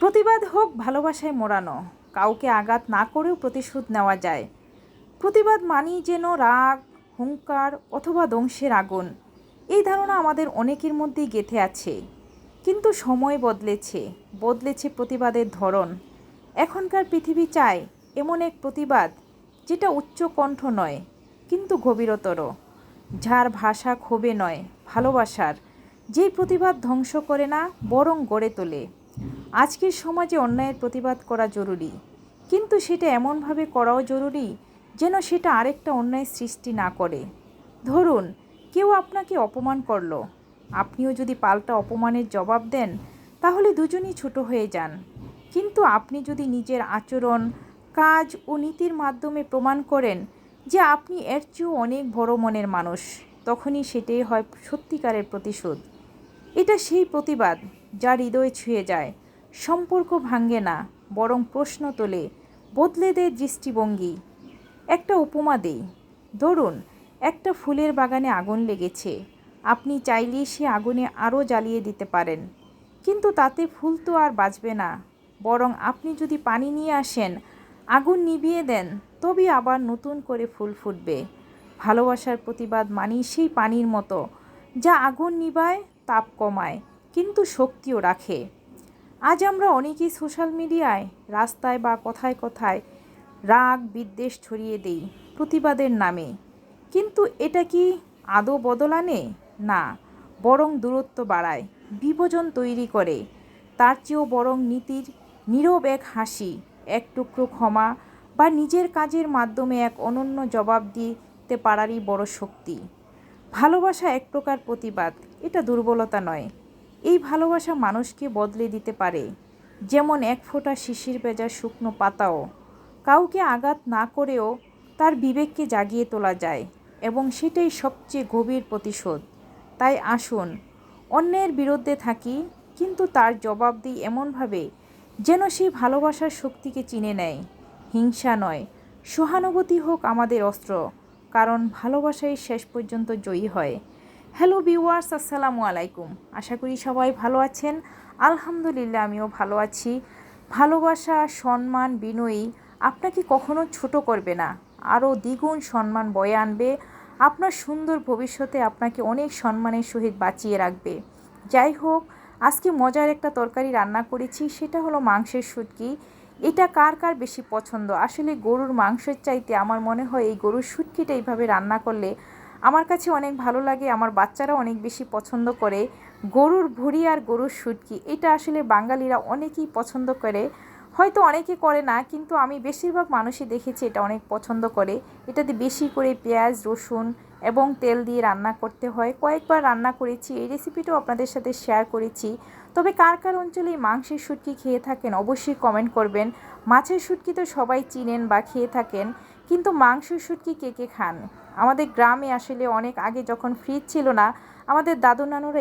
প্রতিবাদ হোক ভালোবাসায় মোড়ানো, কাউকে আঘাত না করেও প্রতিশোধ নেওয়া যায়। প্রতিবাদ মানি যেন রাগ, হুঙ্কার অথবা ধ্বংসের আগুন। এই ধারণা আমাদের অনেকের মধ্যেই গেঁথে আছে। কিন্তু সময় বদলেছে বদলেছে প্রতিবাদের ধরন। এখনকার পৃথিবী চায় এমন এক প্রতিবাদ যেটা উচ্চকণ্ঠ নয়, কিন্তু গভীরতর। যার ভাষা ক্ষোভে নয়, ভালোবাসার। যেই প্রতিবাদ ধ্বংস করে না, বরং গড়ে তোলে। আজকের সমাজে অন্যায়ের প্রতিবাদ করা জরুরি। কিন্তু সেটা এমনভাবে করাও জরুরি যেন সেটা আরেকটা অন্যায় সৃষ্টি না করে। ধরুন, কেউ আপনাকে অপমান করল। আপনিও যদি পাল্টা অপমানের জবাব দেন, তাহলে দুজনই ছোট হয়ে যান। কিন্তু আপনি যদি নিজের আচরণ, কাজ ও নীতির মাধ্যমে প্রমাণ করেন যে আপনি এর চেয়েও অনেক বড় মনের মানুষ, তখনই সেটাই হয় সত্যিকারের প্রতিশোধ। এটা সেই প্রতিবাদ যা হৃদয় ছুঁয়ে যায়। সম্পর্ক ভাঙ্গে না, বরং প্রশ্ন তোলে, বদলে দেয় দৃষ্টিভঙ্গি। একটা উপমা দেই, ধরুন, একটা ফুলের বাগানে আগুন লেগেছে, আপনি চাইলেই সে আগুনে আরও জ্বালিয়ে দিতে পারেন। কিন্তু তাতে ফুল তো আর বাঁচবে না, বরং আপনি যদি পানি নিয়ে আসেন, আগুন নিভিয়ে দেন তবে আবার নতুন করে ফুল ফুটবে। ভালোবাসার প্রতিবাদ মানি সেই পানির মতো, যা আগুন নিবায়, তাপ কমায়, কিন্তু শক্তিও রাখে। আজ আমরা অনেকেই সোশ্যাল মিডিয়ায় রাস্তায় বা কথায় কথায় রাগ, বিদ্বেষ ছড়িয়ে দেই প্রতিবাদের নামে। কিন্তু এটা কি আদৌ বদল আনে? না, বরং দূরত্ব বাড়ায়, বিভাজন তৈরি করে। তার চেয়েও বরং নীতির নীরব এক হাসি, এক টুকরো ক্ষমা বা নিজের কাজের মাধ্যমে এক অনন্য জবাব দিতে পারারই বড় শক্তি। ভালোবাসা এক প্রকার প্রতিবাদ, এটা দুর্বলতা নয়। এই ভালোবাসা মানুষকে বদলে দিতে পারে। যেমন এক ফোঁটা শিশির ভেজা শুকনো পাতাও। কাউকে আঘাত না করেও তার বিবেককে জাগিয়ে তোলা যায় এবং সেটাই সবচেয়ে গভীর প্রতিশোধ। তাই আসুন, অন্যের বিরুদ্ধে থাকি, কিন্তু তার জবাব দিই এমনভাবে যেন সেই ভালোবাসার শক্তিকে চিনে নেয়। হিংসা নয়, সহানুভূতি হোক আমাদের অস্ত্র, কারণ ভালোবাসাই শেষ পর্যন্ত জয়ী হয়। হ্যালো ভিউয়ার্স, আসসালামু আলাইকুম। আশা করি সবাই ভালো আছেন। আলহামদুলিল্লাহ, আমিও ভালো আছি। ভালোবাসা, সম্মান, বিনয়ী আপনাকে কখনো ছোট করবে না? আরও দ্বিগুণ সম্মান বয়ে আনবে। আপনার সুন্দর ভবিষ্যতে আপনাকে অনেক সম্মানের সহিত বাঁচিয়ে রাখবে। যাই হোক, আজকে মজার একটা তরকারি রান্না করেছি, সেটা হলো মাংসের শুটকি। এটা কার কার বেশি পছন্দ? আসলে গরুর মাংসের চাইতে আমার মনে হয় এই গরুর শুটকিটা এইভাবে রান্না করলে আমার কাছে অনেক ভালো লাগে, আমার বাচ্চারা অনেক বেশি পছন্দ করে। গরুর ভুড়ি আর গরুর শুটকি, এটা আসলে বাঙালিরা অনেকেই পছন্দ করে। হয়তো অনেকে করে না, কিন্তু আমি বেশিরভাগ মানুষই দেখেছি এটা অনেক পছন্দ করে। এটাতে বেশি করে পেঁয়াজ, রসুন এবং তেল দিয়ে রান্না করতে হয়। কয়েকবার রান্না করেছি, এই রেসিপিটাও আপনাদের সাথে শেয়ার করেছি। তবে কার কার অঞ্চলে মাংসের শুটকি খেয়ে থাকেন, অবশ্যই কমেন্ট করবেন। মাছের শুটকি তো সবাই চিনেন বা খেয়ে থাকেন। কিন্তু মাংস শুটকি কে কে খান? আমাদের গ্রামে আসলে অনেক আগে যখন ফ্রিজ ছিল না, আমাদের দাদু নানুরা